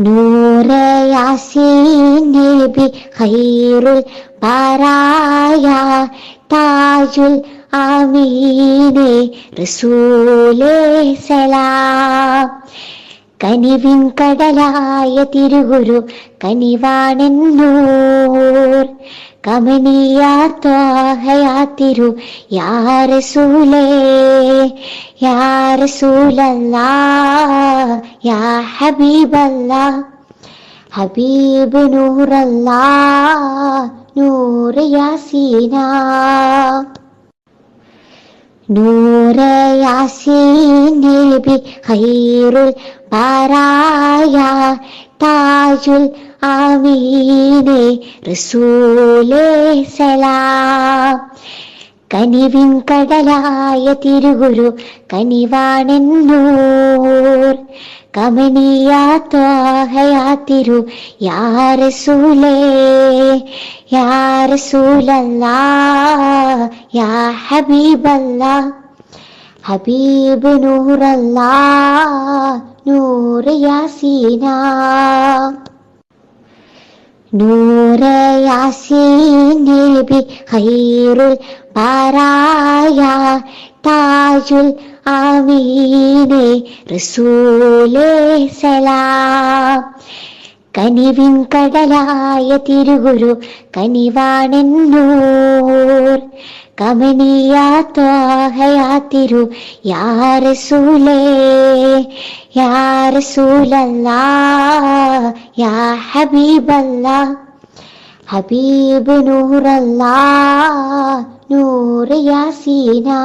നൂറ യാസീൻ നബി ഖൈറുൽ ബറായ താജുൽ ആമീനെ റസൂലേ സലാം. കനിവിൻ കടലായ തിരുഗുരു കനിവാണെന്നൂർ. കമനിയാത്വാഹയാ തിരു യാ റസൂലേ യാ റസൂലല്ലാ. യാ ഹബീബല്ലാ ഹബീബ് നൂറല്ലാ നൂറ് യാസീനാ നൂറ യാസീൻ നബി ഖൈറുൽ ബറായ താജുൽ ആമീനെ റസൂലേ സലാം കനിവിൻ കടലായ തിരുഗുരു കനിവാണെന്നൂർ. കമനിയാത്വാഹയാ തിരു യാ റസൂലേ യാ ഹബീബല്ലാ. ഹബീബ് നൂറല്ലാ നൂറ് യാസീന. നൂറ യാസീൻ ഖൈറുൽ പാരായ താജുൽ ആമീനെ റസൂലേ സലാം. കനിവിൻ കടലായ തിരുഗുരു കനിവാണെന്നൂർ. കമനിയാത്വാഹയാ തിരു യാ റസൂലേ യാ റസൂലല്ലാ യാ ഹബീബല്ലാ. ഹബീബ് നൂറല്ലാ നൂറ് യാസീനാ.